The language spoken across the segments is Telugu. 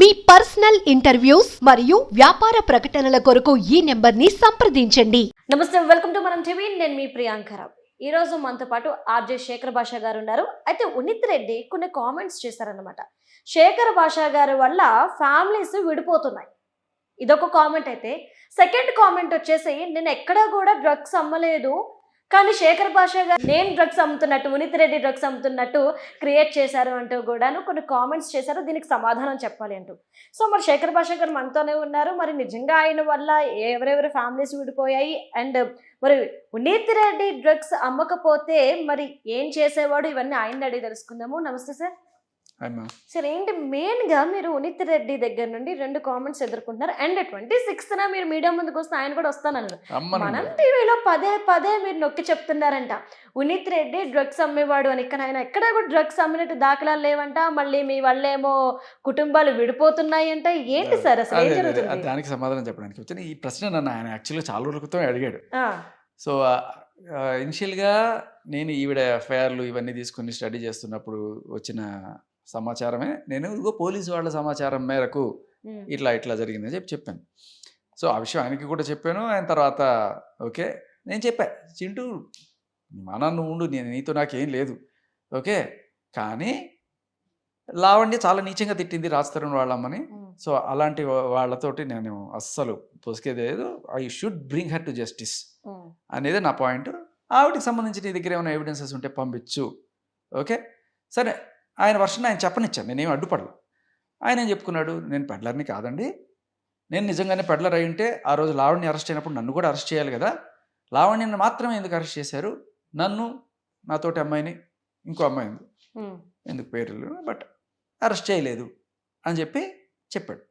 మీ పర్సనల్ ఇంటర్వ్యూస్ మరియు వ్యాపార ప్రకటనల కొరకు ఈ నెంబర్ని సంప్రదించండి. నమస్తే వెల్కమ్ టు మనం టీవీ. నేను మీ ప్రియాంకరావు ఈ రోజు మనతో పాటు ఆర్జే శేఖర్ భాష గారు ఉన్నారు. అయితే ఉనిత్ రెడ్డి కొన్ని కామెంట్స్ చేశారనమాట శేఖర్ భాష గారి వల్ల ఫ్యామిలీస్ విడిపోతున్నాయి. ఇదొక కామెంట్ అయితే. సెకండ్ కామెంట్ వచ్చేసి నేను ఎక్కడా కూడా డ్రగ్స్ అమ్మలేదు. కానీ శేఖర్ భాష గారు నేను డ్రగ్స్ అమ్ముతున్నట్టు వినీత్ రెడ్డి డ్రగ్స్ అమ్ముతున్నట్టు క్రియేట్ చేశారు అంటూ కూడాను కొన్ని కామెంట్స్ చేశారు. దీనికి సమాధానం చెప్పాలి అంటూ. సో మరి శేఖర్ భాష గారు మనతోనే ఉన్నారు. మరి నిజంగా ఆయన వల్ల ఎవరెవరి ఫ్యామిలీస్ విడిపోయాయి? అండ్ మరి ఉనీత్ రెడ్డి డ్రగ్స్ అమ్మకపోతే మరి ఏం చేసేవాడు? ఇవన్నీ ఆయన అడిగి తెలుసుకుందాము. నమస్తే సార్. సార్ ఏంటి మెయిన్గా మీరు ఉనిత్ రెడ్డి దగ్గర నుండి రెండు కామెంట్స్ ఎదుర్కొంటున్నారు. అండ్ ట్వంటీ సిక్స్త్ మీరు మీడియా ముందుకు వస్తే ఆయన కూడా వస్తానన్నారు మనం టీవీలో పదే పదే మీరు నొక్కి చెప్తున్నారంట. ఉనిత్ రెడ్డి డ్రగ్స్ అమ్మేవాడు అని. ఇక్కడ ఆయన ఎక్కడ కూడా డ్రగ్స్ అమ్మినట్టు దాఖలాలు లేవంట. మళ్ళీ మీ వాళ్ళేమో కుటుంబాలు విడిపోతున్నాయి అంట ఏంటి సార్ అసలు? ఏం జరుగుతుంది? దానికి సమాధానం చెప్పడానికి వచ్చాను ఈ ప్రశ్న నన్ను ఆయన యాక్చువల్గా చాలా రోజుల క్రితం అడిగాడు. సో ఇనిషియల్గా నేను ఈవిడ ఎఫ్ఐఆర్లు ఇవన్నీ తీసుకుని స్టడీ చేస్తున్నప్పుడు వచ్చిన సమాచారమే. నేను ఇదిగో పోలీసు వాళ్ళ సమాచారం మేరకు ఇట్లా ఇట్లా జరిగిందని చెప్పి చెప్పాను. సో ఆ విషయం ఆయనకి కూడా చెప్పాను. ఆయన తర్వాత ఓకే నేను చెప్పా. చింటూ మన నువ్వు ఉండు నేను నీతో నాకేం లేదు. ఓకే కానీ లావణ్య చాలా నీచంగా తిట్టింది రాజతరుణ్ వాళ్ళమ్మని. సో అలాంటి వాళ్ళతోటి నేను అస్సలు పొసికేది లేదు I should bring her to justice అనేది నా పాయింట్. ఆవిడకి సంబంధించి నీ దగ్గర ఏమైనా ఎవిడెన్సెస్ ఉంటే పంపించు. ఓకే సరే. ఆయన వర్షన్ ఆయన చెప్పనిచ్చాను. నేనేం అడ్డుపడలేదు ఆయన ఏం చెప్పుకున్నాడు? నేను పెడ్లర్ని కాదండి. నేను నిజంగానే పెడ్లర్ అయి ఉంటే ఆ రోజు లావణ్య అరెస్ట్ అయినప్పుడు నన్ను కూడా అరెస్ట్ చేయాలి కదా? లావణ్యని మాత్రమే ఎందుకు అరెస్ట్ చేశారు? నన్ను నాతోటి అమ్మాయిని ఇంకో అమ్మాయి ఉంది. ఉమ్, ఎందుకు పేర్లు? బట్ అరెస్ట్ చేయలేదు అని చెప్పి చెప్పాడు.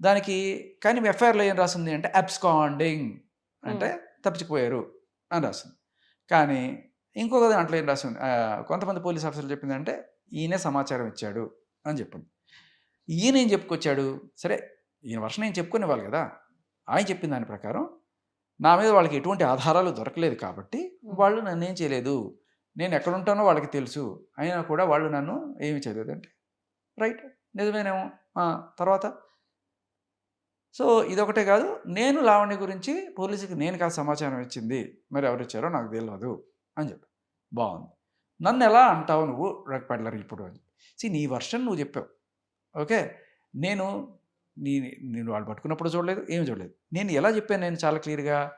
దానికి కానీ ఎఫ్ఐఆర్లో ఏం రాసింది అంటే అబ్స్కాండింగ్ అంటే తప్పించిపోయారు అని రాసింది. కానీ ఇంకొక దాంట్లో ఏం రాసింది? కొంతమంది పోలీస్ ఆఫీసర్లు చెప్పిందంటే ఈయనే సమాచారం ఇచ్చాడు అని చెప్పింది. ఈయన ఏం చెప్పుకొచ్చాడు? సరే ఈయన వర్షం నేను చెప్పుకునేవాళ్ళు కదా ఆయన చెప్పిన దాని ప్రకారం నా మీద వాళ్ళకి ఎటువంటి ఆధారాలు దొరకలేదు కాబట్టి వాళ్ళు నన్ను ఏం చేయలేదు నేను ఎక్కడ ఉంటానో వాళ్ళకి తెలుసు అయినా కూడా వాళ్ళు నన్ను ఏమి చేయలేదు. అంటే రైట్ నిజమేనేమో. తర్వాత? సో ఇదొకటే కాదు నేను లావణ్య గురించి పోలీసుకి నేను కాదు సమాచారం ఇచ్చింది. మరి ఎవరు ఇచ్చారో నాకు తెలియదు అని చెప్పి. బాగుంది. నన్ను ఎలా అంటావు నువ్వు? డ్రగ్ ఇప్పుడు అని సి నీ వర్షన్ నువ్వు చెప్పావు. ఓకే? నేను నీ నేను వాళ్ళు పట్టుకున్నప్పుడు చూడలేదు ఏమి చూడలేదు. నేను ఎలా చెప్పాను నేను చాలా క్లియర్గా?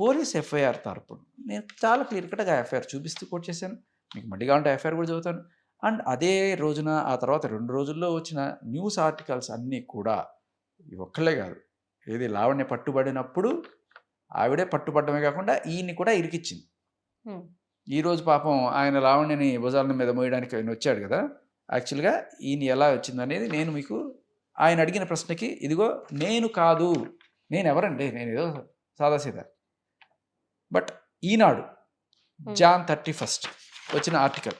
పోలీస్ ఎఫ్ఐఆర్ తరపున నేను చాలా క్లియర్ కట్గా ఎఫ్ఐఆర్ చూపిస్తూ కోట్ చేశాను. మీకు మళ్ళీ కావాలంటే ఎఫ్ఐఆర్ కూడా చదువుతాను. అండ్ అదే రోజున ఆ తర్వాత రెండు రోజుల్లో వచ్చిన న్యూస్ ఆర్టికల్స్ అన్నీ కూడా ఇవి ఒక్కళ్ళే కాదు. ఏది లావణ్య పట్టుబడినప్పుడు ఆవిడే పట్టుబడమే కాకుండా ఈయన్ని కూడా ఇరికిచ్చింది. ఈరోజు పాపం ఆయన లావణ్యని భుజాల మీద మోయడానికి ఆయన వచ్చాడు కదా. యాక్చువల్గా ఈయన ఎలా వచ్చిందనేది నేను మీకు ఆయన అడిగిన ప్రశ్నకి ఇదిగో నేను కాదు. నేను ఎవరండి? నేను ఏదో సాదాసీదా. But Eenadu June thirty first వచ్చిన ఆర్టికల్.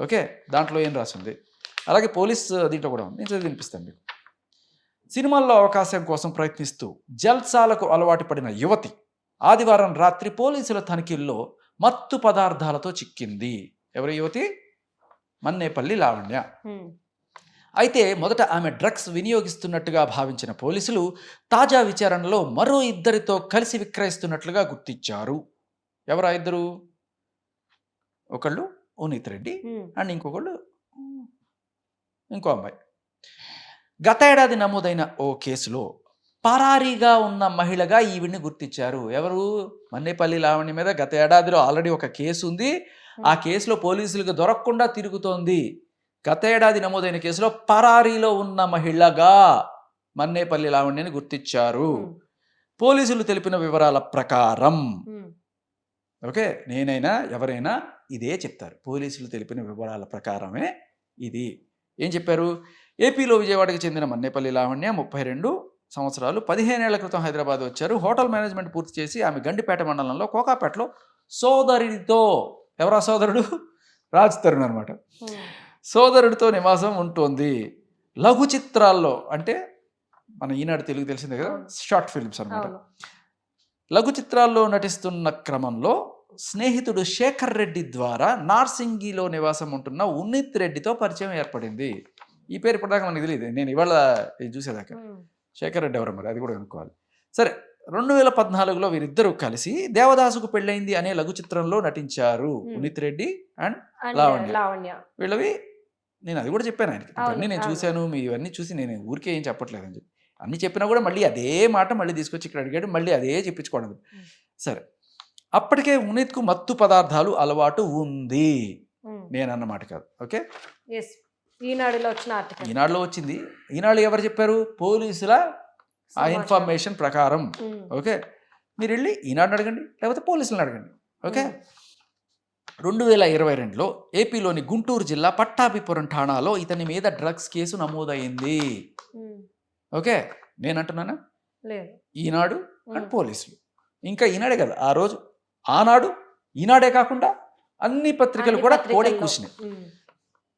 ఓకే? దాంట్లో ఏం రాసింది? అలాగే పోలీస్ దీంట్లో కూడా ఉంది. నేను చదివి వినిపిస్తాను మీకు. సినిమాల్లో అవకాశం కోసం ప్రయత్నిస్తూ జల్సాలకు అలవాటు పడిన యువతి ఆదివారం రాత్రి పోలీసుల తనిఖీల్లో మత్తు పదార్థాలతో చిక్కింది. ఎవరి యువతి? మన్నేపల్లి లావణ్య. అయితే మొదట ఆమె డ్రగ్స్ వినియోగిస్తున్నట్టుగా భావించిన పోలీసులు తాజా విచారణలో మరో ఇద్దరితో కలిసి విక్రయిస్తున్నట్లుగా గుర్తించారు ఎవరా ఇద్దరు? ఒకళ్ళు ఉనీత్ రెడ్డి అండ్ ఇంకొకళ్ళు ఇంకో అమ్మాయి. గత ఏడాది నమోదైన ఓ కేసులో పరారీగా ఉన్న మహిళగా ఈవిడ్ని గుర్తించారు. ఎవరు? మన్నేపల్లి లావణ్య మీద గత ఏడాదిలో ఆల్రెడీ ఒక కేసు ఉంది. ఆ కేసులో పోలీసులకు దొరకకుండా తిరుగుతోంది. గత ఏడాది నమోదైన కేసులో పరారీలో ఉన్న మహిళగా మన్నేపల్లి లావణ్యని గుర్తించారు. పోలీసులు తెలిపిన వివరాల ప్రకారం ఓకే నేనైనా ఎవరైనా ఇదే చెప్తారు. పోలీసులు తెలిపిన వివరాల ప్రకారమే ఇది. ఏం చెప్పారు? ఏపీలో విజయవాడకి చెందిన మన్నేపల్లి లావణ్య ముప్పై రెండు సంవత్సరాలు. పదిహేనేళ్ళ క్రితం హైదరాబాద్ వచ్చారు. హోటల్ మేనేజ్మెంట్ పూర్తి చేసి ఆమె గండిపేట మండలంలో కోకాపేటలో సోదరుడితో ఎవరా సోదరుడు? రాజ్ తరుణ్ అనమాట సోదరుడితో నివాసం ఉంటుంది. లఘు చిత్రాల్లో అంటే మన ఈనాడు తెలుగు తెలిసిందే కదా? షార్ట్ ఫిల్మ్స్ అనమాట లఘు చిత్రాల్లో నటిస్తున్న క్రమంలో స్నేహితుడు శేఖర్ రెడ్డి ద్వారా నార్సింగిలో నివాసం ఉంటున్న ఉన్నిత్ రెడ్డితో పరిచయం ఏర్పడింది. ఈ పేరు ఇప్పటిదాకా మనకు తెలియదు నేను ఇవాళ చూసేదాకా. శేఖర్ రెడ్డి ఎవరు మరి అది కూడా కనుక్కోవాలి సరే రెండు వేల పద్నాలుగులో వీరిద్దరూ కలిసి దేవదాసుకు పెళ్ళైంది అనే లఘు చిత్రంలో నటించారు. పునీత్ రెడ్డి అండ్ లావణ్య. వీళ్ళవి నేను అది కూడా చెప్పాను ఆయనకి ఇవన్నీ నేను. చూశాను మీ ఇవన్నీ చూసి నేను ఊరికే ఏం చెప్పట్లేదు అని చెప్పి అన్ని చెప్పినా కూడా మళ్ళీ అదే మాట మళ్ళీ తీసుకొచ్చి ఇక్కడ అడిగాడు మళ్ళీ అదే చెప్పించుకోవడం. సరే అప్పటికే ఉనిత్కు మత్తు పదార్థాలు అలవాటు ఉంది ఉమ్. నేను అన్నమాట కాదు ఓకే ఈనాడులో వచ్చిన ఆర్టికల్. ఈనాడులో వచ్చింది. ఈనాడు ఎవరు చెప్పారు? పోలీసుల ఆ ఇన్ఫర్మేషన్ ప్రకారం. ఓకే? మీరు వెళ్ళి ఈనాడు అడగండి లేకపోతే పోలీసులను అడగండి. ఓకే? రెండు వేల ఇరవై రెండులో ఏపీలోని గుంటూరు జిల్లా పట్టాభిపురం ఠాణాలో ఇతని మీద డ్రగ్స్ కేసు నమోదైంది. ఓకే? నేను అంటున్నానా లేదు. ఈనాడు అండ్. పోలీసులు. ఇంకా ఈనాడే కదా ఆ రోజు. ఆనాడు ఈనాడే కాకుండా అన్ని పత్రికలు కూడా. కోడే కూర్చున్నాయి.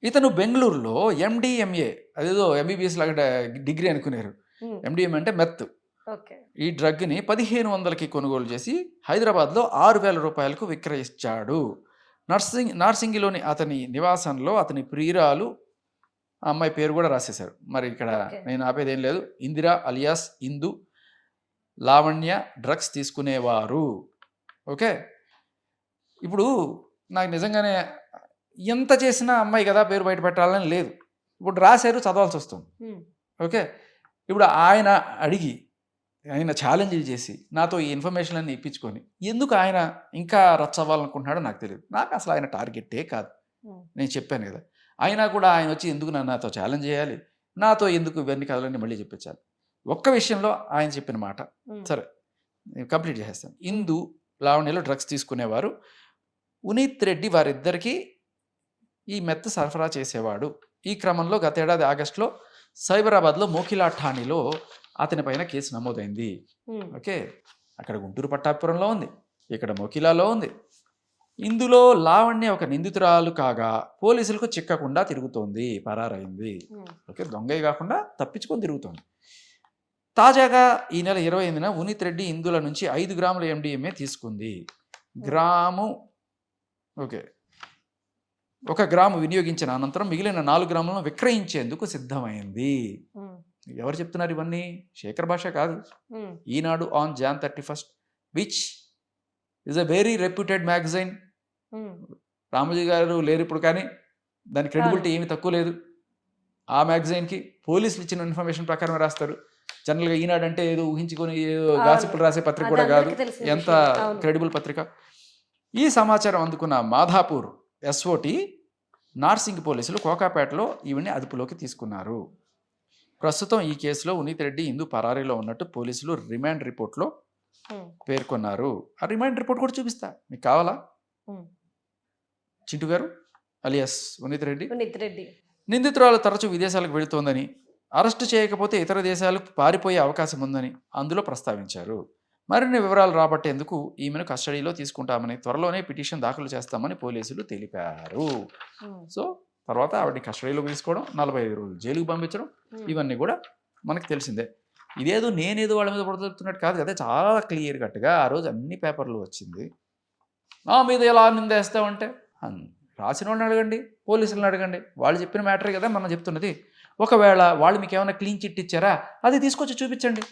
ఇతను బెంగళూరులో ఎండిఎంఏ అదేదో ఎంబీబీఎస్ లాగా డిగ్రీ అనుకున్నారు. ఉమ్. ఎండిఎం అంటే మెత్. ఓకే. ఈ డ్రగ్ని పదిహేను వందలకి కొనుగోలు చేసి హైదరాబాద్లో ఆరు వేల రూపాయలకు విక్రయించాడు నర్సింగ్ నార్సింగిలోని అతని నివాసంలో అతని ప్రియురాలు ఆ అమ్మాయి పేరు కూడా రాసేశారు. మరి ఇక్కడ. నేను ఆపేది ఏం లేదు. ఇందిరా అలియాస్ ఇందు లావణ్య డ్రగ్స్ తీసుకునేవారు. ఓకే? ఇప్పుడు నాకు నిజంగానే ఎంత చేసినా అమ్మాయి కదా పేరు బయట పెట్టాలని లేదు. ఇప్పుడు రాశారు చదవాల్సి వస్తుంది. ఓకే? ఇప్పుడు ఆయన అడిగి ఆయన ఛాలెంజ్ చేసి నాతో ఈ ఇన్ఫర్మేషన్ అన్ని ఇప్పించుకొని ఎందుకు ఆయన ఇంకా రచ్చ అవ్వాలనుకుంటున్నాడో నాకు తెలియదు. నాకు అసలు ఆయన టార్గెటే కాదు. నేను చెప్పాను కదా. అయినా కూడా ఆయన వచ్చి ఎందుకు నన్ను నాతో ఛాలెంజ్ చేయాలి? నాతో ఎందుకు ఇవన్నీ కథలన్నీ మళ్ళీ చెప్పించాలి ఒక్క విషయంలో ఆయన చెప్పిన మాట. సరే. నేను కంప్లీట్ చేసేస్తాను. ఇందు లావణ్యలో డ్రగ్స్ తీసుకునేవారు. ఉనీత్ రెడ్డి వారిద్దరికీ ఈ మెత్త సరఫరా చేసేవాడు. ఈ క్రమంలో గతేడాది ఆగస్టులో సైబరాబాద్లో మోకిలా ఠాణీలో అతని పైన కేసు నమోదైంది. ఓకే. అక్కడ గుంటూరు పట్టాపురంలో ఉంది. ఇక్కడ మోకిలాలో ఉంది. ఇందులో లావణ్య ఒక నిందితురాలు కాగా పోలీసులకు చిక్కకుండా తిరుగుతోంది పరారైంది. ఓకే. దొంగయ్య కాకుండా తప్పించుకొని తిరుగుతోంది. తాజాగా ఈ నెల ఇరవై ఎనిమిదిన ఉనిత్ రెడ్డి ఇందుల నుంచి ఐదు గ్రాముల ఎండిఎంఏ తీసుకుంది. Gram okay. ఒక గ్రాము వినియోగించిన అనంతరం మిగిలిన నాలుగు గ్రాములను విక్రయించేందుకు సిద్ధమైంది. ఎవరు చెప్తున్నారు ఇవన్నీ శేఖర్ భాష కాదు. Eenadu on June thirty first which is a very reputed magazine. Ramoji గారు లేరు ఇప్పుడు కానీ దాని క్రెడిబిలిటీ ఏమీ తక్కువ లేదు ఆ మ్యాగజైన్కి పోలీసులు ఇచ్చిన ఇన్ఫర్మేషన్ ప్రకారం రాస్తారు జనరల్గా ఈనాడు అంటే ఏదో ఊహించుకొని ఏదో. గాసిపులు రాసే పత్రిక కూడా కాదు ఎంత. క్రెడిబుల్ పత్రిక ఈ సమాచారం అందుకున్న మాధాపూర్ ఎస్ఓటి నార్సింగ్ పోలీసులు కోకాపేటలో ఈవిని అదుపులోకి తీసుకున్నారు. ప్రస్తుతం ఈ కేసులో ఉనీత్ రెడ్డి ఇందు పరారీలో ఉన్నట్టు పోలీసులు రిమాండ్ రిపోర్ట్లో. పేర్కొన్నారు. ఆ రిమాండ్ రిపోర్ట్ కూడా చూపిస్తా. మీకు కావాలా. చింటు గారు అలియాస్ ఉనీత్ రెడ్డి. రెడ్డి. నిందితురాలు తరచూ విదేశాలకు వెళుతోందని అరెస్టు చేయకపోతే ఇతర దేశాలకు పారిపోయే అవకాశం ఉందని అందులో ప్రస్తావించారు. మరిన్ని వివరాలు రాబట్టేందుకు ఈమెను కస్టడీలో తీసుకుంటామని త్వరలోనే పిటిషన్ దాఖలు చేస్తామని పోలీసులు తెలిపారు. సో తర్వాత ఆవిడని కస్టడీలో తీసుకోవడం నలభై ఐదు రోజులు జైలుకు పంపించడం. ఇవన్నీ కూడా మనకు తెలిసిందే. ఇదేదో నేనేదో వాళ్ళ మీద పడుతున్నట్టు కాదు కదా చాలా క్లియర్ కట్గా ఆ రోజు అన్ని పేపర్లు వచ్చింది. నా మీద ఎలా నిందేస్తామంటే రాసిన వాళ్ళని అడగండి పోలీసులను అడగండి వాళ్ళు చెప్పిన మ్యాటరే కదా మనం చెప్తున్నది. ఒకవేళ వాళ్ళు మీకు ఏమైనా క్లీన్ చిట్ ఇచ్చారా అది తీసుకొచ్చి చూపించండి.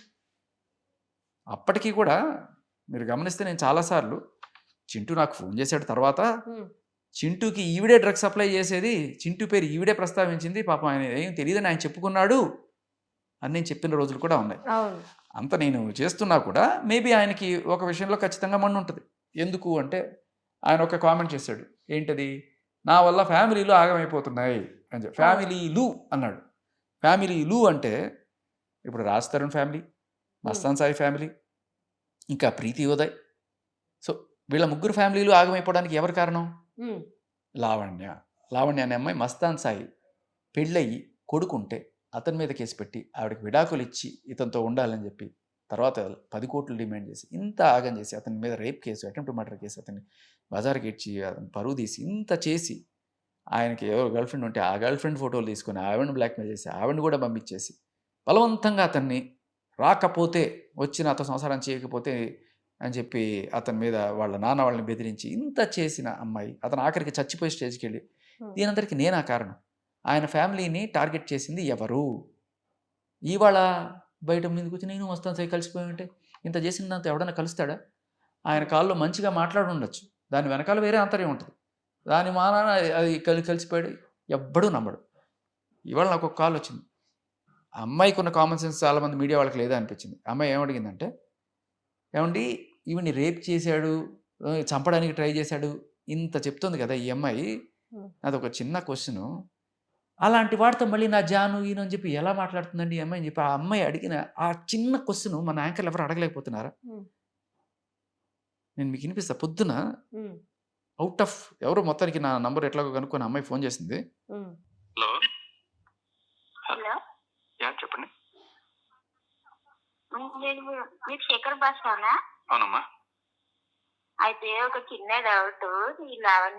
అప్పటికీ కూడా మీరు గమనిస్తే నేను చాలాసార్లు చింటూ నాకు ఫోన్ చేశాడు తర్వాత. చింటూకి ఈవిడే డ్రగ్స్ సప్లై చేసేది చింటూ పేరు ఈవిడే ప్రస్తావించింది. పాపం ఆయన ఏం తెలియదని ఆయన చెప్పుకున్నాడు అని నేను చెప్పిన రోజులు కూడా ఉన్నాయి. అంత నేను చేస్తున్నా కూడా మేబీ ఆయనకి ఒక విషయంలో ఖచ్చితంగా మన్ను ఉంటుంది. ఎందుకు అంటే ఆయన ఒక కామెంట్ చేశాడు. ఏంటది? నా వల్ల ఫ్యామిలీలు ఆగమైపోతున్నాయి అని చెప్పి. ఫ్యామిలీలు అన్నాడు. ఫ్యామిలీలు అంటే ఇప్పుడు రాజ్ తరుణ్ ఫ్యామిలీ మస్తాన్ సాయి ఫ్యామిలీ ఇంకా ప్రీతి ఉదయ్. సో వీళ్ళ ముగ్గురు ఫ్యామిలీలు ఆగమైపోవడానికి ఎవరు కారణం. లావణ్య. లావణ్య అనే అమ్మాయి మస్తాన్ సాయి పెళ్ళయి కొడుకుంటే అతని మీద కేసు పెట్టి ఆవిడకి విడాకులు ఇచ్చి ఇతనితో ఉండాలని చెప్పి తర్వాత పది కోట్లు డిమాండ్ చేసి ఇంత ఆగం చేసి అతని మీద rape case attempt murder case అతన్ని బజార్కి ఇచ్చి అతను పరువు తీసి ఇంత చేసి ఆయనకి ఎవరో గర్ల్ ఫ్రెండ్ ఉంటే ఆ గర్ల్ ఫ్రెండ్ ఫోటోలు తీసుకొని ఆవిడని బ్లాక్మెయిల్ చేసి ఆవిడని కూడా పంపించేసి బలవంతంగా అతన్ని రాకపోతే వచ్చి నాతో సంసారం చేయకపోతే అని చెప్పి అతని మీద వాళ్ళ నాన్న వాళ్ళని బెదిరించి ఇంత చేసిన అమ్మాయి అతను ఆఖరికి చచ్చిపోయే స్టేజ్కి వెళ్ళి. దీనందరికీ నేనా కారణం? ఆయన ఫ్యామిలీని టార్గెట్ చేసింది ఎవరు? ఇవాళ బయట మీదకి వచ్చి నేను వస్తాను సై కలిసిపోయి ఉంటే ఇంత చేసిన దాంతో ఎవడన్నా కలుస్తాడా? ఆయన కాల్లో మంచిగా మాట్లాడి ఉండొచ్చు. దాని వెనకాల వేరే అంతర్యం ఉంటుంది. దాని మానాన అది కలి కలిసిపోయాడు ఎవ్వడూ నమ్మడు. ఇవాళ నాకు ఒక కాల్ వచ్చింది. ఆ అమ్మాయికి ఉన్న కామన్ సెన్స్ చాలామంది మీడియా వాళ్ళకి లేదా అనిపించింది. అమ్మాయి ఏమడిగిందంటే ఏమండి ఈవిని రేప్ చేశాడు చంపడానికి ట్రై చేశాడు ఇంత చెప్తుంది కదా ఈ అమ్మాయి? Hmm. అదొక చిన్న క్వశ్చన్ అలాంటి వాడితో మళ్ళీ నా జాను ఈయన అని చెప్పి ఎలా మాట్లాడుతుందండి ఈ అమ్మాయి అని చెప్పి ఆ అమ్మాయి అడిగిన ఆ చిన్న క్వశ్చన్ మన యాంకర్లు ఎవరు అడగలేకపోతున్నారా. నేను మీకు వినిపిస్తా. పొద్దున అవుట్ ఆఫ్ ఎవరు మొత్తానికి నా నంబర్ ఎట్లాగో కనుక్కొని అమ్మాయి ఫోన్ చేసింది. హలో. యా చెప్పండి మీరు శేఖర్ భాషనా అవునమ్మా. అయితే ఒక చిన్న డౌట్ ఈ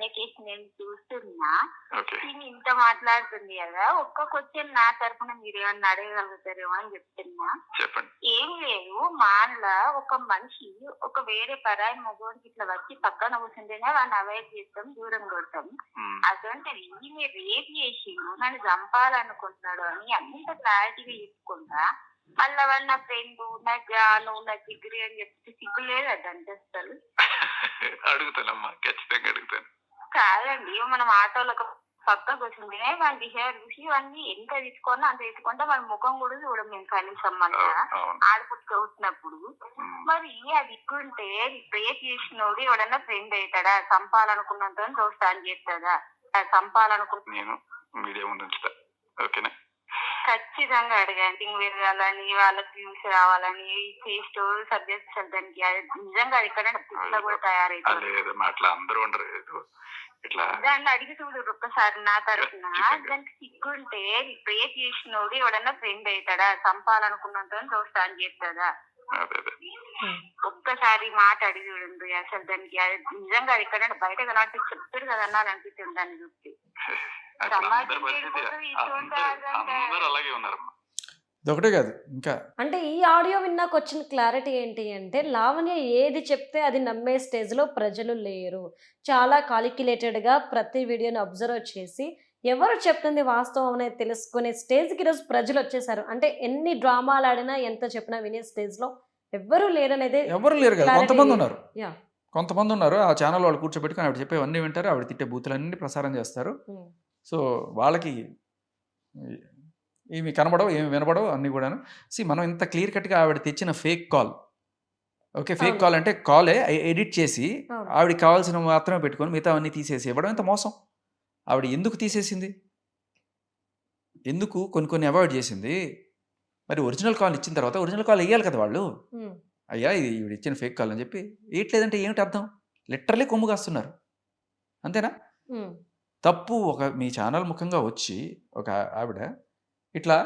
కేసు నేను చూస్తున్నా. నేను ఇంత మాట్లాడుతుంది కదా ఒక్క క్వశ్చన్ నా తరఫున మీరు ఏమన్నా అడగగలుగుతారేమో అని చెప్తున్నా. ఏం లేదు మాన్లా ఒక మనిషి ఒక వేరే పరాయి మగోడికి ఇట్లా వచ్చి పక్కన కూర్చుంటేనే వాడిని అవాయిడ్ చేస్తాం దూరం కొడతాం. అటువంటిది ఈయన రేప్ చేసి నన్ను చంపాలనుకుంటున్నాడు అని అంత క్లారిటీగా చెప్పుకుంటా. మళ్ళా వాడు నా ఫ్రెండ్ నా జాను నా జిగ్రి అని చెప్తే సిగ్గు అదంటే అసలు అడుగుతానమ్మా ఖచ్చితంగా అడుగుతాను. కాదండి మనం ఆటోలో ఒక పక్క కూర్చుంటేనే మన బిహేవియర్ చూసి ఇవన్నీ ఎంత తీసుకున్నా అంత తీసుకుంటే మన ముఖం కూడా చూడం మేము కనీసం అవును ఆడపుట్టుకు అవుతున్నప్పుడు ఉమ్. మరి అది ఇక్కుంటే రేప్ చేసినోడు ఎవడన్నా ఫ్రెండ్ అవుతాడా? చంపాలనుకున్నంత దోస్తాన్ని చేస్తాడా చంపాలనుకున్న నేను మీడియా ముందు ఓకేనా? ఖచ్చితంగా అడగండి. విరగాలని వాళ్ళకి వ్యూస్ రావాలని చేసేటోడు సబ్జెక్ట్ దానికి అది నిజంగా అది ఇక్కడ పిల్ల కూడా తయారైతుంది. లేదమ్మా అట్లా అందరూ ఉండరు. ఏదో ఇట్లా దాన్ని అడిగి చూడు ఒక్కసారి నా తరఫున. దానికి సిగ్గుంటే రేప్ చేసినోడు ఎవడన్నా ఫ్రెండ్ అవుతాడా చంపాలనుకున్నంత చేస్తాడా అదే అదే ఒక్కసారి మాట అడిగి చూడండి అసలు దానికి నిజంగా ఇక్కడ బయట కనబడి చెప్తారు కదా దాన్ని వాళ్ళంతా- అందరూ అలాగే ఉన్నారమ్మా. ఇదొకటే కాదు ఇంకా అంటే ఈ ఆడియో విన్నాక వచ్చిన క్లారిటీ ఏంటి అంటే లావణ్య ఏది చెప్తే అది నమ్మే స్టేజ్లో ప్రజలు లేరు. చాలా కాలిక్యులేటెడ్గా ప్రతి వీడియోని అబ్జర్వ్ చేసి ఎవరు చెప్తుంది వాస్తవం అనేది తెలుసుకునే స్టేజ్కి ఈరోజు ప్రజలు వచ్చేసారు. అంటే ఎన్ని డ్రామాలు ఆడినా ఎంత చెప్పినా వినే స్టేజ్లో ఎవ్వరూ లేరనేది ఎవరు లేరు కదా. కొంతమంది ఉన్నారు. కొంతమంది ఉన్నారు. ఆ ఛానల్ వాళ్ళు కూర్చోబెట్టుకొని ఆవిడ చెప్పేవన్నీ వింటారు. ఆవిడ తిట్టే బూతులన్నీ ప్రసారం చేస్తారు. సో వాళ్ళకి ఏమి కనబడవు ఏమి వినబడవు అన్నీ కూడాను. సి మనం ఇంత క్లియర్ కట్గా ఆవిడ తెచ్చిన fake call. Okay fake. Call అంటే కాలే ఎడిట్ చేసి. ఆవిడకి కావాల్సిన మాత్రమే పెట్టుకొని మిగతా అన్నీ తీసేసి ఇవ్వడం ఎంత మోసం? ఆవిడ ఎందుకు తీసేసింది? ఎందుకు కొన్ని కొన్ని అవాయిడ్ చేసింది? మరి ఒరిజినల్ కాల్ ఇచ్చిన తర్వాత ఒరిజినల్ కాల్ వేయాలి కదా వాళ్ళు. అయ్యా ఇది ఈవిడ ఇచ్చిన ఫేక్ కాల్ అని చెప్పి వేయట్లేదంటే ఏమిటి అర్థం? లిటరలీ కొమ్ము కాస్తున్నారు. అంతేనా. తప్పు ఒక మీ ఛానల్ ముఖంగా వచ్చి ఒక ఆవిడ ఇట్లా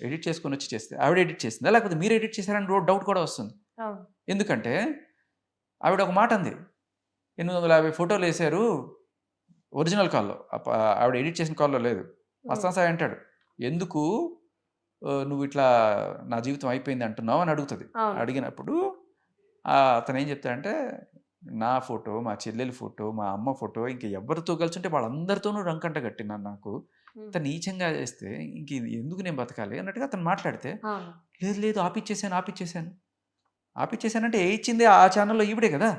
ఎడిట్ చేసుకొని వచ్చి చేస్తే ఆవిడ ఎడిట్ చేసిందా? లేకపోతే మీరు ఎడిట్ చేశారని డౌట్ కూడా వస్తుంది. ఎందుకంటే ఆవిడ ఒక మాట అంది. ఎనిమిది వందల యాభై ఫోటోలు వేశారు. ఒరిజినల్ కాల్లో. ఆవిడ ఎడిట్ చేసిన కాల్లో లేదు. మస్తాన్ సాయి అంటాడు ఎందుకు నువ్వు ఇట్లా నా జీవితం అయిపోయింది అంటున్నావు? అని అడుగుతుంది. అడిగినప్పుడు అతను ఏం చెప్తాడంటే నా ఫోటో మా చెల్లెలి ఫోటో మా అమ్మ ఫోటో ఇంక ఎవరితో కలిసి ఉంటే వాళ్ళందరితోనూ రంకంట కట్టినాను నాకు. ఇంత నీచంగా చేస్తే ఇంక ఎందుకు నేను బతకాలి? అన్నట్టుగా అతను మాట్లాడితే లేదు లేదు ఆపిచ్చేసాను ఆపిచ్చేసాను. ఆపిచ్చేసానంటే ఏ ఇచ్చింది ఆ ఛానల్లో ఈవిడే కదా.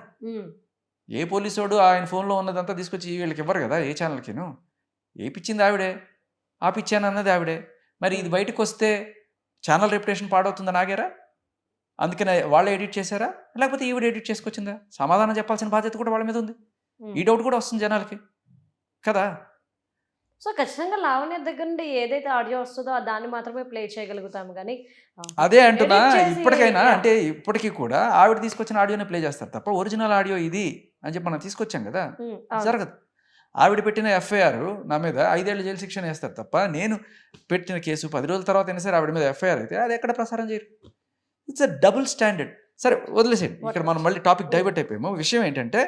ఏ పోలీసోడు ఆయన ఫోన్లో ఉన్నదంతా తీసుకొచ్చి వీళ్ళకి ఇవ్వరు కదా ఏ ఛానల్కిను? ఏపిచ్చింది ఆవిడే? ఆపిచ్చాను అన్నది ఆవిడే. మరి ఇది బయటకు వస్తే ఛానల్ రెప్యుటేషన్ పాడవుతుందని ఆగారా అందుకనే వాళ్ళే ఎడిట్ చేశారా? లేకపోతే ఈవిడ ఎడిట్ చేసుకొచ్చిందా? సమాధానం చెప్పాల్సిన బాధ్యత కూడా వాళ్ళ మీద ఉంది. ఈ డౌట్ కూడా వస్తుంది జనాలకి. కదా? సో ఖచ్చితంగా లావణ్య దగ్గర నుండి ఏదైతే ఆడియో వస్తుందో దాన్ని మాత్రమే ప్లే చేయగలుగుతాము కానీ అదే అంటున్నా ఇప్పటికైనా. అంటే ఇప్పటికీ కూడా ఆవిడ తీసుకొచ్చిన ఆడియోనే ప్లే చేస్తారు తప్ప ఒరిజినల్ ఆడియో ఇది. అని చెప్పి మనం తీసుకొచ్చాం కదా. జరగదు. ఆవిడ పెట్టిన ఎఫ్ఐఆర్ నా మీద ఐదేళ్ళు జైలు శిక్షణ వేస్తారు తప్ప నేను పెట్టిన కేసు పది రోజుల తర్వాత అయినా సరే ఆవిడ మీద ఎఫ్ఐఆర్ అయితే అది ఎక్కడ ప్రసారం చేయరు. It's a double standard. సరే వదిలేసేయండి. ఇక్కడ మనం మళ్ళీ టాపిక్ డైవర్ట్ అయిపోయాము. విషయం ఏంటంటే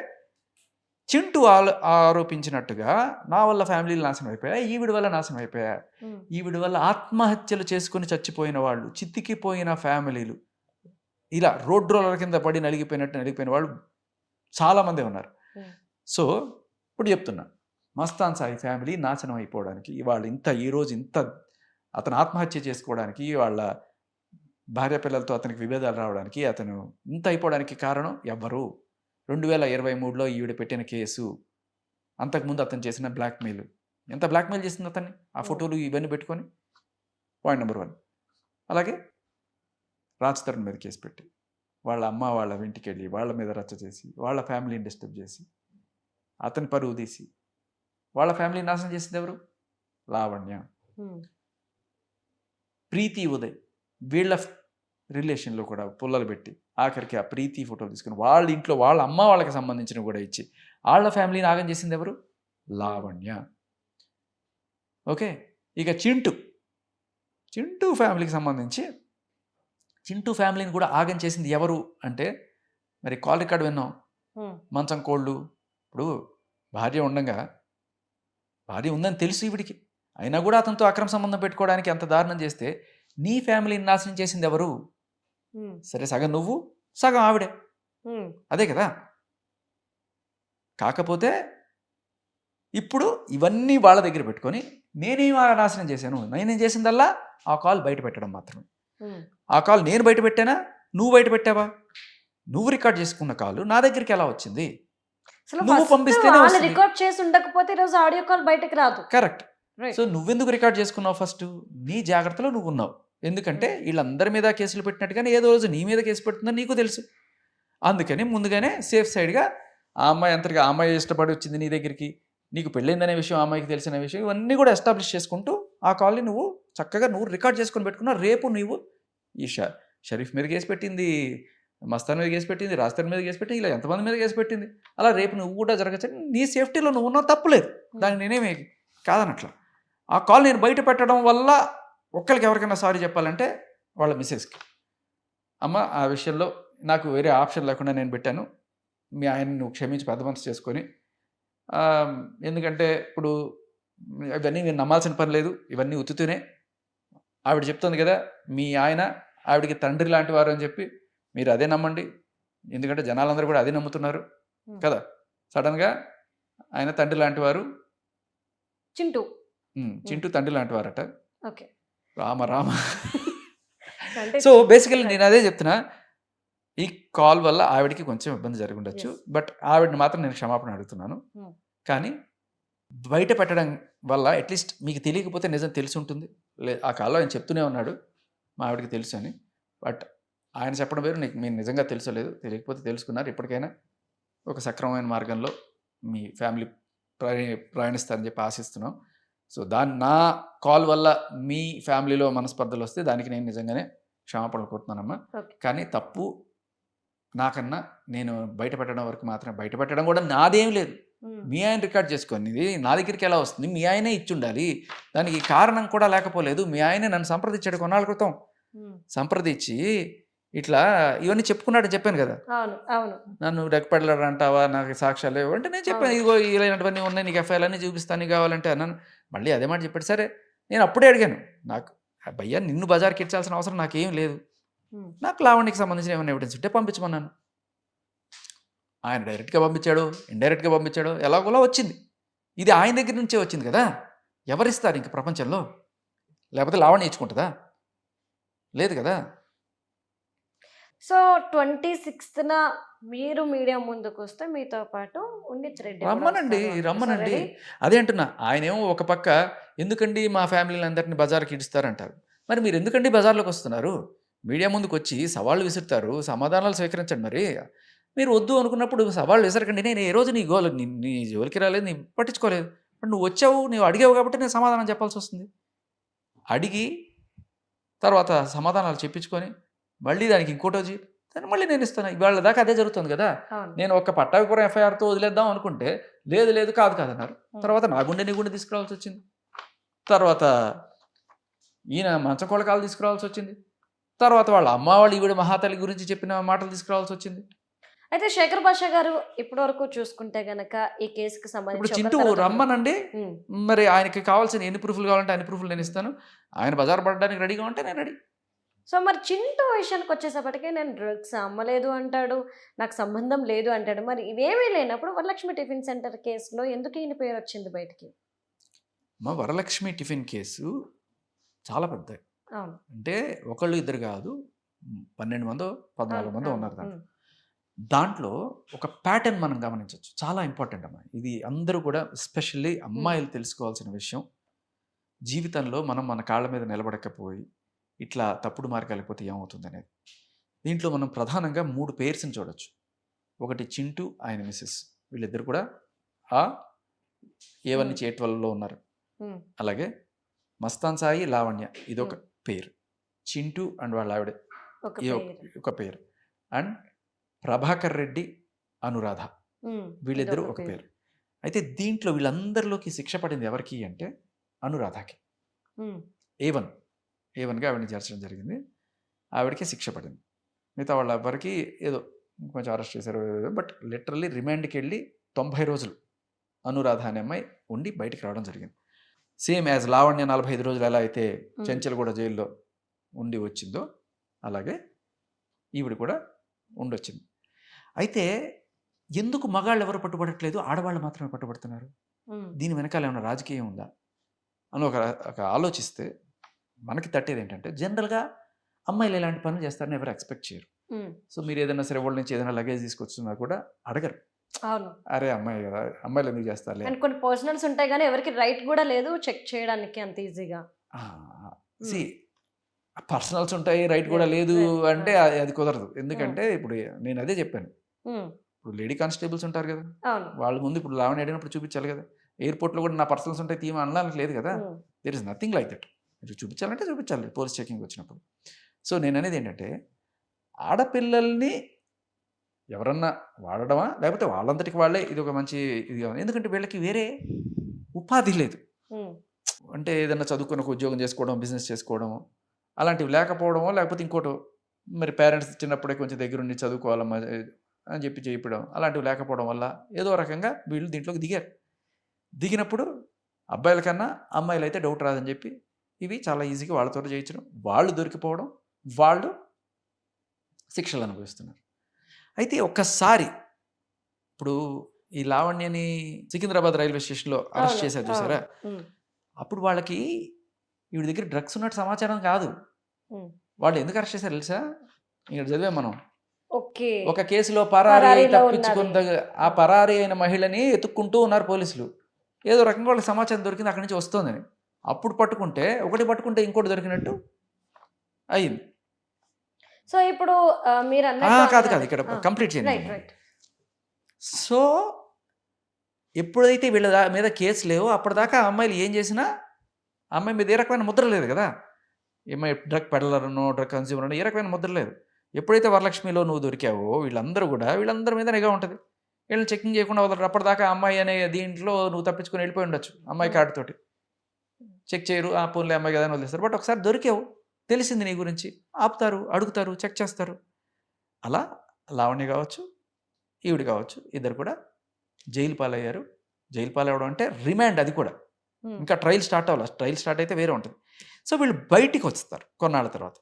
చింటూ ఆలో ఆరోపించినట్టుగా నా వల్ల ఫ్యామిలీలు నాశనం అయిపోయా ఈవిడ వల్ల నాశనం అయిపోయా ఉమ్, ఈవిడ వల్ల ఆత్మహత్యలు చేసుకుని చచ్చిపోయిన వాళ్ళు చితికిపోయిన ఫ్యామిలీలు ఇలా రోడ్ రోలర్ కింద పడి నలిగిపోయినట్టు నలిగిపోయిన వాళ్ళు చాలామంది ఉన్నారు. సో ఇప్పుడు చెప్తున్నా. మస్తాన్ సాయి ఫ్యామిలీ నాశనం అయిపోవడానికి ఇవాళ ఇంత ఈరోజు ఇంత అతను ఆత్మహత్య చేసుకోవడానికి వాళ్ళ భార్య పిల్లలతో అతనికి విభేదాలు రావడానికి అతను ఇంత అయిపోవడానికి కారణం ఎవరు రెండు వేల ఇరవై మూడులో ఈవిడ పెట్టిన కేసు అంతకుముందు అతను చేసిన బ్లాక్మెయిల్. ఎంత బ్లాక్మెయిల్ చేసింది అతన్ని? ఆ ఫోటోలు ఇవన్నీ పెట్టుకొని? Point number one. అలాగే రాజ్ తరుణ్ మీద కేసు పెట్టి. వాళ్ళ అమ్మ వాళ్ళ ఇంటికి వెళ్ళి వాళ్ళ మీద రచ్చ చేసి వాళ్ళ ఫ్యామిలీని డిస్టర్బ్ చేసి అతని పరువు తీసి వాళ్ళ ఫ్యామిలీని నాశనం చేసింది ఎవరు? లావణ్య. ప్రీతి ఉదయ్ వీళ్ళ రిలేషన్లో కూడా పుల్లలు పెట్టి ఆఖరికి ఆ ప్రీతి ఫోటోలు తీసుకుని వాళ్ళ ఇంట్లో వాళ్ళ అమ్మ వాళ్ళకి సంబంధించినవి కూడా ఇచ్చి వాళ్ళ ఫ్యామిలీని ఆగం చేసింది ఎవరు? లావణ్య. ఓకే? ఇక చింటూ. చింటూ ఫ్యామిలీకి సంబంధించి చింటూ ఫ్యామిలీని కూడా ఆగం చేసింది ఎవరు అంటే మరి కాల్ రికార్డ్ విన్నాం. మంచం కోళ్ళు. ఇప్పుడు భార్య ఉండగా. భార్య ఉందని తెలుసు ఈవిడికి. అయినా కూడా అతనితో అక్రమ సంబంధం పెట్టుకోవడానికి అంత దారుణం చేస్తే నీ ఫ్యామిలీని నాశనం చేసింది ఎవరు? సరే సగం నువ్వు సగం ఆవిడే. అదే కదా? కాకపోతే ఇప్పుడు ఇవన్నీ వాళ్ళ దగ్గర పెట్టుకొని నేనేం నాశనం చేశాను? నేనేం చేసిందల్లా? ఆ కాల్ బయట పెట్టడం మాత్రమే ఉమ్. ఆ కాల్ నేను బయట పెట్టానా? నువ్వు బయట పెట్టావా? నువ్వు రికార్డ్ చేసుకున్న కాల్ నా దగ్గరికి ఎలా వచ్చింది? నువ్వు పంపిస్తేనే. రికార్డ్ చేసి ఉండకపోతే ఈరోజు ఆడియో కాల్ బయటకు రాదు. కరెక్ట్. సో నువ్వెందుకు రికార్డ్ చేసుకున్నావు ఫస్ట్? నీ జాగ్రత్తలో నువ్వు ఉన్నావు. ఎందుకంటే వీళ్ళందరి మీద కేసులు పెట్టినట్టుగానే ఏదో రోజు నీ మీద కేసు పెడుతుందని నీకు తెలుసు. అందుకని ముందుగానే సేఫ్ సైడ్గా ఆ అమ్మాయి అంతటిగా ఆ అమ్మాయి ఇష్టపడి వచ్చింది నీ దగ్గరికి నీకు పెళ్ళైందనే విషయం ఆ అమ్మాయికి తెలిసిన విషయం ఇవన్నీ కూడా ఎస్టాబ్లిష్ చేసుకుంటూ ఆ కాల్ని నువ్వు చక్కగా నువ్వు రికార్డ్ చేసుకొని పెట్టుకున్నావు రేపు నువ్వు ఈ ష షరీఫ్ మీద కేసు పెట్టింది మస్తాన్ మీద కేసు పెట్టింది రాస్తాన్ మీద కేసు పెట్టింది ఇలా ఎంతమంది మీద కేసు పెట్టింది. అలా రేపు నువ్వు కూడా జరగచ్చు? నీ సేఫ్టీలో నువ్వు ఉన్నావు తప్పులేదు దానికి నేనేమి కాదనట్లా. ఆ కాల్ నేను బయట పెట్టడం వల్ల ఒక్కరికి ఎవరికైనా సారీ చెప్పాలంటే వాళ్ళ మిస్సెస్కి. అమ్మ ఆ విషయంలో నాకు వేరే ఆప్షన్ లేకుండా నేను పెట్టాను. మీ ఆయన నువ్వు క్షమించి పెద్ద మనసు చేసుకొని ఎందుకంటే ఇప్పుడు ఇవన్నీ నేను నమ్మాల్సిన పని లేదు. ఇవన్నీ ఉత్తుతూనే ఆవిడ చెప్తుంది కదా మీ ఆయన ఆవిడకి తండ్రి లాంటి వారు అని చెప్పి మీరు అదే నమ్మండి. ఎందుకంటే జనాలందరూ కూడా అదే నమ్ముతున్నారు. కదా. సడన్గా ఆయన తండ్రి లాంటి వారు చింటూ. చింటూ తండ్రి లాంటి వారట. Okay. Rama Rama. So basically నేను అదే చెప్తున్నా ఈ కాల్ వల్ల ఆవిడకి కొంచెం ఇబ్బంది జరిగి ఉండొచ్చు. బట్ ఆవిడని మాత్రం నేను క్షమాపణ అడుగుతున్నాను. కానీ బయట పెట్టడం వల్ల అట్లీస్ట్ మీకు తెలియకపోతే నిజం తెలిసి ఉంటుంది లే ఆ కాల్లో ఆయన చెప్తూనే ఉన్నాడు. మా ఆవిడకి తెలుసు అని. బట్ ఆయన చెప్పడం వేరు. నీకు మీరు నిజంగా తెలుసలేదు తెలియకపోతే తెలుసుకున్నారు. ఇప్పటికైనా ఒక సక్రమమైన మార్గంలో మీ ఫ్యామిలీ ప్రయాణి ప్రయాణిస్తారని చెప్పి ఆశిస్తున్నాం. సో దాని నా కాల్ వల్ల మీ ఫ్యామిలీలో మనస్పర్ధలు వస్తే దానికి నేను నిజంగానే క్షమాపణలు కోరుతున్నానమ్మా. కానీ తప్పు నాకన్నా నేను బయట పెట్టడం వరకు మాత్రం బయట పెట్టడం కూడా నాదేం లేదు. మీ ఆయన రికార్డ్ చేసుకొని ఇది నా దగ్గరికి ఎలా వస్తుంది? మీ ఆయనే ఇచ్చి ఉండాలి దానికి కారణం కూడా లేకపోలేదు. మీ ఆయనే నన్ను సంప్రదించాడు కొన్నాళ్ళ క్రితం. సంప్రదించి ఇట్లా ఇవన్నీ చెప్పుకున్నాడు చెప్పాను కదా. నన్ను డెక్కపెడలాడు అంటావా? నాకు సాక్ష్యాలు లేవు అంటే నేను చెప్పాను. ఇదిగో ఇలాంటివన్నీ ఉన్నాయి నీకు ఎఫ్ఐఆర్ అన్నీ చూపిస్తాను కావాలంటే అన్నాను. మళ్ళీ అదే మాట చెప్పాడు. సరే నేను అప్పుడే అడిగాను నాకు భయ్యా నిన్ను బజార్కి ఇచ్చాల్సిన అవసరం నాకేం లేదు. నాకు లావణ్యకి సంబంధించిన ఏమైనా ఎవిడెన్స్ ఉంటే పంపించమన్నాను. ఆయన డైరెక్ట్గా పంపించాడు ఇండైరెక్ట్గా పంపించాడు ఎలాగోలా వచ్చింది. ఇది ఆయన దగ్గర నుంచే వచ్చింది కదా. ఎవరిస్తారు ఇంక ప్రపంచంలో? లేకపోతే లావణ్య ఇచ్చుకుంటుందా? లేదు కదా. సో ట్వంటీ సిక్స్త్న మీరు మీడియా ముందుకు వస్తే మీతో పాటు ఉండిచ్ రెడ్డి కూడా రమ్మనండి. రమ్మనండి? అదే అంటున్నా ఆయనేమో ఒక పక్క ఎందుకండి మా ఫ్యామిలీని అందరినీ బజార్కి ఇడుస్తారంటారు. మరి మీరు ఎందుకండి బజార్లోకి వస్తున్నారు? మీడియా ముందుకు వచ్చి సవాళ్ళు విసురుతారు సమాధానాలు స్వీకరించండి మరి. మీరు వద్దు అనుకున్నప్పుడు సవాళ్ళు విసరకండి. నేను ఏ రోజు నీ గోలు నీ నీ జోలికి రాలేదు నీ పట్టించుకోలేదు. మరి నువ్వు వచ్చావు నువ్వు అడిగావు కాబట్టి నేను సమాధానం చెప్పాల్సి వస్తుంది. అడిగి తర్వాత సమాధానాలు చెప్పించుకొని మళ్ళీ దానికి ఇంకోటి వచ్చి దాన్ని మళ్ళీ నేను ఇస్తాను. ఇవాళ దాకా అదే జరుగుతుంది కదా. నేను ఒక పట్టాభిపురం ఎఫ్ఐఆర్తో వదిలేద్దాం అనుకుంటే లేదు లేదు కాదు కాదన్నారు తర్వాత నా గుండె నీ గుండె తీసుకురావాల్సి వచ్చింది. తర్వాత ఈయన మంచకోళ్ళ కాలు తీసుకురావాల్సి వచ్చింది. తర్వాత వాళ్ళ అమ్మ వాళ్ళు ఈవిడ మహాతల్లి గురించి చెప్పిన మాటలు తీసుకురావాల్సి వచ్చింది. అయితే శేఖర్ భాష గారు ఇప్పటి వరకు చూసుకుంటే గనక ఈ కేసుకి సంబంధించి చింటూ రమ్మనండి. మరి ఆయనకి కావాల్సిన ఎన్ని ప్రూఫ్లు కావాలంటే అన్ని ప్రూఫ్లు నేను ఇస్తాను. ఆయన బజార్ పడడానికి రెడీగా ఉంటే నేను రెడీ. సో మరి చింటూ విషయానికి వచ్చేసప్పటికి నేను డ్రగ్స్ అమ్మలేదు అంటాడు నాకు సంబంధం లేదు అంటాడు. మరి ఇవేమీ లేనప్పుడు వరలక్ష్మి టిఫిన్ సెంటర్ కేసులో ఎందుకు ఈయన పేరు వచ్చింది బయటికి? మా వరలక్ష్మి టిఫిన్ కేసు చాలా పెద్ద అంటే ఒకళ్ళు ఇద్దరు కాదు పన్నెండు మందో పద్నాలుగు మందో ఉన్నారు దాంట్లో. దాంట్లో ఒక ప్యాటర్న్ మనం గమనించవచ్చు. చాలా ఇంపార్టెంట్ అమ్మా. ఇది అందరూ కూడా ఎస్పెషల్లీ అమ్మాయిలు తెలుసుకోవాల్సిన విషయం. జీవితంలో మనం మన కాళ్ళ మీద నిలబడకపోయి ఇట్లా తప్పుడు మార్గాలకు పోతే ఏమవుతుంది అనేది దీంట్లో మనం ప్రధానంగా మూడు పేర్స్ని చూడొచ్చు. ఒకటి చింటూ ఆయన మిస్సెస్ వీళ్ళిద్దరు కూడా ఆ ఏ వన్ నుంచి ఏ ట్వెల్వ్లో ఉన్నారు అలాగే మస్తాన్ సాయి లావణ్య ఇదొక పేరు చింటూ అండ్ వాళ్ళ ఆవిడ. ఒక ఒక పేరు అండ్ ప్రభాకర్ రెడ్డి అనురాధ. వీళ్ళిద్దరూ ఒక పేరు. అయితే దీంట్లో వీళ్ళందరిలోకి శిక్ష పడింది ఎవరికి అంటే అనురాధకి. ఉమ్, ఏ వన్ ఏ వన్గా ఆవిడని చేర్చడం జరిగింది. ఆవిడకి శిక్ష పడింది. మిగతా వాళ్ళ ఎవరికి ఏదో కొంచెం అరెస్ట్ చేశారు బట్ లిటరల్లీ రిమాండ్కి వెళ్ళి తొంభై రోజులు అనురాధ అనే అమ్మాయి ఉండి బయటికి రావడం జరిగింది. సేమ్ యాజ్ లావణ్య నలభై ఐదు రోజులు ఎలా అయితే చెంచల్ కూడా జైల్లో ఉండి వచ్చిందో అలాగే ఈవిడ కూడా ఉండొచ్చింది. అయితే ఎందుకు మగాళ్ళు ఎవరు పట్టుబడట్లేదు? ఆడవాళ్ళు మాత్రమే పట్టుబడుతున్నారు. దీని వెనకాల ఏమైనా రాజకీయం ఉందా? అని ఒక ఒక ఆలోచిస్తే మనకి తట్టేది ఏంటంటే జనరల్గా అమ్మాయిలు ఎలాంటి పనులు చేస్తారని ఎవరు ఎక్స్పెక్ట్ చేయరు. సో మీరు ఏదైనా సరే వాళ్ళ నుంచి ఏదైనా లగేజ్ తీసుకొచ్చినా కూడా అడగరు. అవును. అరే అమ్మాయి కదా అమ్మాయిలు ఎందుకు చేస్తారులే? అండ్ కొన్ని పర్సనల్స్ ఉంటాయి కానీ ఎవరికి రైట్ కూడా లేదు చెక్ చేయడానికి అంత ఈజీగా. సి పర్సనల్స్ ఉంటాయి రైట్ కూడా లేదు. అంటే అది కుదరదు. ఎందుకంటే ఇప్పుడు నేను అదే చెప్పాను. ఇప్పుడు లేడీ కానిస్టేబుల్స్ ఉంటారు కదా! వాళ్ళ ముందు ఇప్పుడు లావణ్య అడిగినప్పుడు చూపించాలి కదా! ఎయిర్పోర్ట్లో కూడా నా పర్సనల్స్ ఉంటాయి తీమ అనడానికి లేదు కదా! There is nothing like that మీరు చూపించాలంటే చూపించాలి పోలీస్ చెకింగ్ వచ్చినప్పుడు. సో నేను అనేది ఏంటంటే ఆడపిల్లల్ని ఎవరన్నా వాడడమా? లేకపోతే వాళ్ళంతటికి వాళ్ళే ఇది ఒక మంచి ఇది. ఎందుకంటే వీళ్ళకి వేరే ఉపాధి లేదు. అంటే ఏదైనా చదువుకుని ఒక ఉద్యోగం చేసుకోవడం బిజినెస్ చేసుకోవడం అలాంటివి లేకపోవడమో లేకపోతే ఇంకోటి మరి పేరెంట్స్ చిన్నప్పుడే కొంచెం దగ్గరుండి చదువుకోవాలమ్మా అని చెప్పి చెప్పడం అలాంటివి లేకపోవడం వల్ల ఏదో రకంగా వీళ్ళు దీంట్లోకి దిగారు. దిగినప్పుడు అబ్బాయిల కన్నా అమ్మాయిలు అయితే డౌట్ రాదని చెప్పి ఇవి చాలా ఈజీగా వాళ్ళతో చేయించడం వాళ్ళు దొరికిపోవడం వాళ్ళు శిక్షలు అనుభవిస్తున్నారు. అయితే ఒక్కసారి ఇప్పుడు ఈ లావణ్యని సికింద్రాబాద్ రైల్వే స్టేషన్లో అరెస్ట్ చేశారు చూసారా? అప్పుడు వాళ్ళకి వీడి దగ్గర డ్రగ్స్ ఉన్నట్టు సమాచారం కాదు. వాళ్ళు ఎందుకు అరెస్ట్ చేశారు తెలుసా? ఇక్కడ చదివాం మనం. ఒక కేసులో పరారీ తప్పించుకున్న ఆ పరారీ అయిన మహిళని ఎత్తుక్కుంటూ ఉన్నారు పోలీసులు. ఏదో రకంగా వాళ్ళకి సమాచారం దొరికింది అక్కడి నుంచి వస్తుందని. అప్పుడు పట్టుకుంటే ఒకటి పట్టుకుంటే ఇంకోటి దొరికినట్టు అయింది. సో ఇప్పుడు మీరు కాదు కాదు ఇక్కడ కంప్లీట్ చేయండి. సో ఎప్పుడైతే వీళ్ళ మీద కేసు లేవో అప్పటిదాకా ఆ అమ్మాయిలు ఏం చేసినా అమ్మాయి మీద ఏ రకమైన ముద్ర లేదు కదా. అమ్మాయి డ్రగ్ పెడలరనో డ్రగ్ కన్స్యూమర్ అనో ఏ రకమైన ముద్ర లేదు. ఎప్పుడైతే వరలక్ష్మిలో నువ్వు దొరికావో వీళ్ళందరూ కూడా వీళ్ళందరి మీద నిఘా ఉంటుంది. వీళ్ళని చెకింగ్ చేయకుండా వదలరు. అప్పటిదాకా అమ్మాయి అనే దీంట్లో నువ్వు తప్పించుకొని వెళ్ళిపోయి ఉండొచ్చు అమ్మాయి. కార్డుతోటి చెక్ చేయరు ఆ పోన్లే అమ్మాయి కదా అని వదిలేస్తారు. బట్ ఒకసారి దొరికావు. తెలిసింది నీ గురించి. ఆపుతారు అడుగుతారు చెక్ చేస్తారు. అలా లావణ్య కావచ్చు ఈవిడ కావచ్చు ఇద్దరు కూడా జైలు పాలయ్యారు. జైలు పాలవడం అంటే రిమాండ్ అది కూడా. ఇంకా ట్రయల్ స్టార్ట్ అవ్వాలి. ట్రయల్ స్టార్ట్ అయితే వేరే ఉంటుంది. సో వీళ్ళు బయటికి వస్తారు కొన్నాళ్ళ తర్వాత.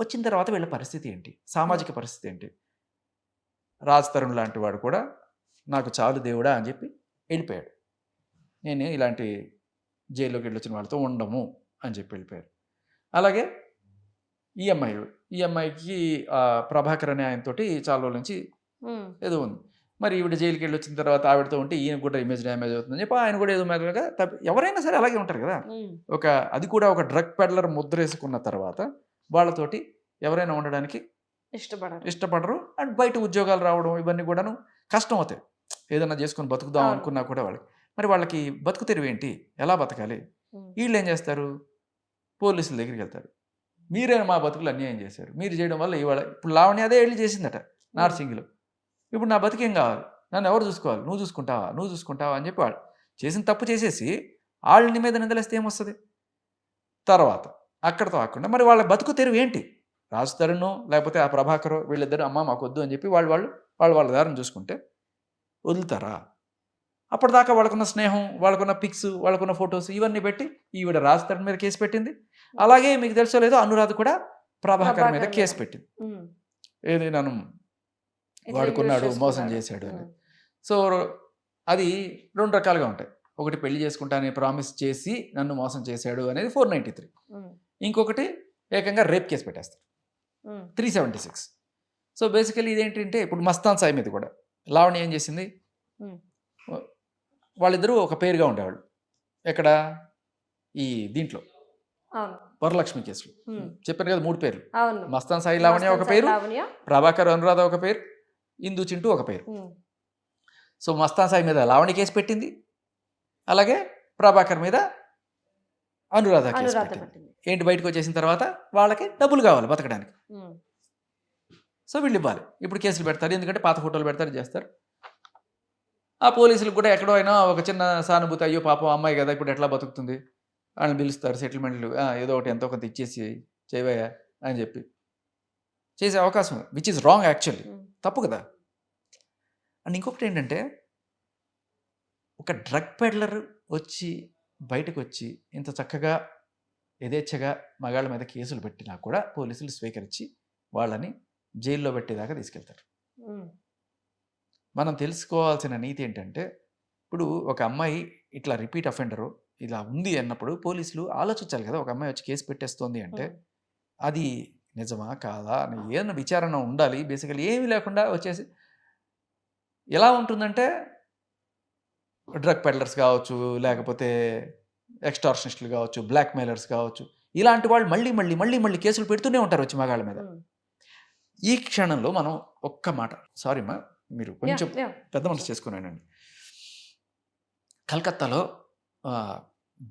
వచ్చిన తర్వాత వీళ్ళ పరిస్థితి ఏంటి? సామాజిక పరిస్థితి ఏంటి? రాజ్ తరుణ్ లాంటి వాడు కూడా నాకు చాలు దేవుడా అని చెప్పి వెళ్ళిపోయాడు. నేను ఇలాంటి జైల్లోకి వెళ్ళొచ్చిన వాళ్ళతో ఉండము అని చెప్పి వెళ్ళిపోయారు. అలాగే ఈ అమ్మాయి ఈ అమ్మాయికి ప్రభాకర్ అనే ఆయనతోటి చాలా రోజుల నుంచి ఏదో ఉంది. మరి ఈవిడ జైలుకి వెళ్ళి వచ్చిన తర్వాత ఆవిడతో ఉంటే ఈయన కూడా ఇమేజ్ డ్యామేజ్ అవుతుందని చెప్పి ఆయన కూడా ఏదో తప్పి ఎవరైనా సరే అలాగే ఉంటారు కదా. ఒక అది కూడా ఒక డ్రగ్ పెడ్లర్ ముద్ర వేసుకున్న తర్వాత వాళ్ళతోటి ఎవరైనా ఉండడానికి ఇష్టపడరు. ఇష్టపడరు. అండ్ బయట ఉద్యోగాలు రావడం ఇవన్నీ కూడాను కష్టం అవుతాయి ఏదైనా చేసుకొని బతుకుదాం. అనుకున్నా కూడా వాళ్ళకి. మరి వాళ్ళకి బతుకు తెరువు ఏంటి? ఎలా బతకాలి. వీళ్ళు ఏం చేస్తారు? పోలీసుల దగ్గరికి వెళ్తారు. మీరే మా బతుకులు అన్యాయం చేశారు. మీరు చేయడం వల్ల ఇవాళ ఇప్పుడు లావణ్య అదే వెళ్ళి చేసిందట నార్సింగ్లో. ఇప్పుడు నా బతికేం కావాలి? నన్ను ఎవరు చూసుకోవాలి? నువ్వు చూసుకుంటావా? నువ్వు చూసుకుంటావా? అని చెప్పి వాళ్ళు చేసిన తప్పు చేసేసి వాళ్ళని మీద నిందలేస్తే ఏమొస్తుంది? తర్వాత అక్కడతో ఆకుండా మరి వాళ్ళ బతుకు తెరువు ఏంటి రాజు తరుణ్ లేకపోతే ఆ ప్రభాకర్ వీళ్ళిద్దరు అమ్మ మాకు వద్దు అని చెప్పి వాళ్ళు వాళ్ళు వాళ్ళు వాళ్ళ దారిని చూసుకుంటే వదులుతారా అప్పటిదాకా వాళ్ళకున్న స్నేహం వాళ్ళకున్న పిక్స్ వాళ్ళకున్న ఫొటోస్ ఇవన్నీ పెట్టి ఈవిడ రాజు తరుణ్ మీద కేసు పెట్టింది అలాగే మీకు తెలుసో లేదో అనురాధ కూడా ప్రభాకర్ మీద కేసు. పెట్టింది. ఏది నన్ను వాడుకున్నాడు మోసం. చేశాడు అని. సో అది రెండు రకాలుగా ఉంటాయి ఒకటి పెళ్ళి చేసుకుంటానని ప్రామిస్ చేసి నన్ను మోసం చేశాడు అనేది ఫోర్ నైంటీ త్రీ. ఇంకొకటి ఏకంగా రేప్ కేసు పెట్టేస్తారు. Three seventy six. So basically ఇదేంటంటే ఇప్పుడు మస్తాన్ సాయి మీద కూడా లావణి ఏం చేసింది. వాళ్ళిద్దరూ ఒక పేరుగా ఉండేవాళ్ళు. ఎక్కడ? ఈ దీంట్లో. వరలక్ష్మి కేసులో. చెప్పాను కదా మూడు పేర్లు. మస్తాన్ సాయి లావణ్య ఒక పేరు ప్రభాకర్ అనురాధ ఒక పేరు ఇందు చింటూ ఒక పేరు. సో మస్తాన్ సాయి మీద లావణి కేసు పెట్టింది. అలాగే ప్రభాకర్ మీద అనురాధ పెట్టింది. ఏంటి బయటకు వచ్చేసిన తర్వాత వాళ్ళకి డబ్బులు కావాలి బతకడానికి. సో వీళ్ళు ఇవ్వాలి. ఇప్పుడు కేసులు పెడతారు. ఎందుకంటే పాత ఫోటోలు పెడతారు చేస్తారు. ఆ పోలీసులకు కూడా ఎక్కడో అయినా ఒక చిన్న సానుభూతి అయ్యో పాపం అమ్మాయి కదా ఇప్పుడు ఎట్లా బతుకుతుంది? వాళ్ళని పిలుస్తారు సెటిల్మెంట్లు "ఆ, ఏదో ఒకటి ఎంతో కొంత ఇచ్చేసి చేయవయ్యా అని చెప్పి చేసే అవకాశం విచ్ ఇస్ రాంగ్ యాక్చువల్లీ. తప్పు కదా. అండ్ ఇంకొకటి ఏంటంటే ఒక డ్రగ్ పెడ్లర్ వచ్చి బయటకు వచ్చి ఇంత చక్కగా యథేచ్ఛగా మగాళ్ళ మీద కేసులు పెట్టినా కూడా పోలీసులు స్వీకరించి వాళ్ళని జైల్లో పెట్టేదాకా తీసుకెళ్తారు. మనం తెలుసుకోవాల్సిన నీతి ఏంటంటే ఇప్పుడు ఒక అమ్మాయి ఇట్లా రిపీట్ అఫెండరు ఇలా ఉంది అన్నప్పుడు పోలీసులు ఆలోచించాలి కదా ఒక అమ్మాయి వచ్చి కేసు పెట్టేస్తోంది అంటే. అది నిజమా కాదా అని ఏదైనా విచారణ ఉండాలి బేసికలీ ఏమీ లేకుండా వచ్చేసి ఎలా ఉంటుందంటే డ్రగ్ పెడ్లర్స్ కావచ్చు లేకపోతే ఎక్స్టార్షనిస్టులు కావచ్చు బ్లాక్ మెయిలర్స్ కావచ్చు ఇలాంటి వాళ్ళు మళ్ళీ మళ్ళీ మళ్ళీ మళ్ళీ కేసులు పెడుతూనే ఉంటారు వచ్చి మగాళ్ళ మీద ఉమ్. ఈ క్షణంలో మనం ఒక్క మాట సారీ మా మీరు కొంచెం. పెద్ద మనసు చేసుకున్నానండి కలకత్తాలో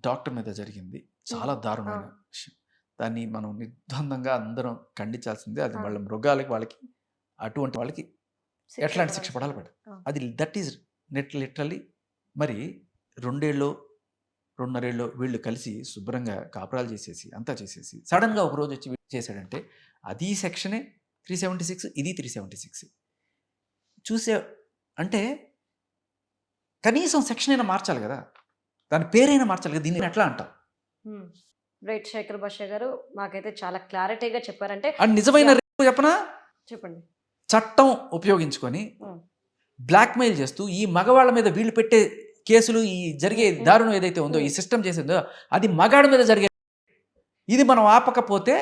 డాక్టర్ మీద జరిగింది చాలా దారుణమైన ఆ. విషయం దాన్ని మనం నిర్బంధంగా అందరం ఖండించాల్సిందే అది ఆ. వాళ్ళ మృగాలకి వాళ్ళకి అటువంటి వాళ్ళకి ఎట్లాంటి. శిక్ష పడాలి పడ ఆ. అది దట్ ఈజ్ నెట్ లిటరలీ మరి రెండేళ్ళు రెండున్నరేళ్ళు వీళ్ళు కలిసి శుభ్రంగా కాపురాలు చేసేసి అంతా చేసేసి సడన్గా ఒక రోజు వచ్చి చేశాడంటే అది సెక్షనే త్రీ సెవెంటీ సిక్స్ ఇది త్రీ సెవెంటీ సిక్స్. చూసే అంటే కనీసం సెక్షన్ అయినా మార్చాలి కదా. దాని పేరైనా మార్చాలి కదా దీన్ని ఎట్లా అంటాం. రైట్ శేఖర్ భాష గారు మాకైతే చాలా క్లారిటీగా చెప్పారంటే అండ్ నిజమైన రేపు చెప్పనా? చెప్పండి. చట్టం ఉపయోగించుకొని. బ్లాక్మెయిల్ చేస్తూ ఈ మగవాళ్ళ మీద వీళ్ళు పెట్టే కేసులు ఈ జరిగే. దారుణం ఏదైతే ఉందో ఈ. సిస్టమ్ చేసిందో అది మగాడి మీద జరిగే ఇది మనం ఆపకపోతే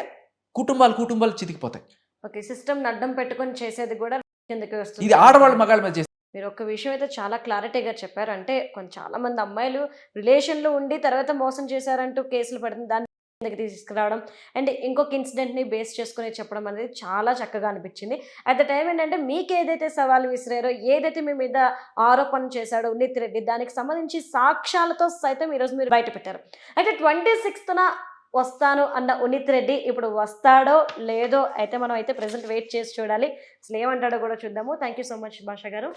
కుటుంబాలు కుటుంబాలు చితికిపోతాయి ఓకే సిస్టమ్ అడ్డం పెట్టుకొని చేసేది కూడా కిందకి వస్తుంది ఇది ఆడవాళ్ళు మగాళ్ళ మీద చేస్తే మీరు ఒక విషయం అయితే చాలా క్లారిటీగా చెప్పారు అంటే కొంచెం చాలా మంది అమ్మాయిలు రిలేషన్లో ఉండి తర్వాత మోసం చేశారంటూ కేసులు పడుతుంది దాన్ని కిందకి తీసుకురావడం. అండ్ ఇంకొక ఇన్సిడెంట్ని బేస్ చేసుకుని చెప్పడం అనేది చాలా చక్కగా అనిపించింది. అట్ ద టైం ఏంటంటే మీకు ఏదైతే సవాల్ విసిరారో ఏదైతే మీ మీద ఆరోపణ చేశాడో ఉన్నిత్ రెడ్డి దానికి సంబంధించి సాక్ష్యాలతో సైతం ఈరోజు మీరు బయట పెట్టారు అయితే ట్వంటీ సిక్స్త్న వస్తాను అన్న ఉనిత్ రెడ్డి ఇప్పుడు వస్తాడో లేదో అయితే మనం అయితే ప్రెసెంట్ వెయిట్ చేసి చూడాలి. అసలు ఏమంటాడో కూడా చూద్దాము. థ్యాంక్ యూ సో మచ్ భాష గారు.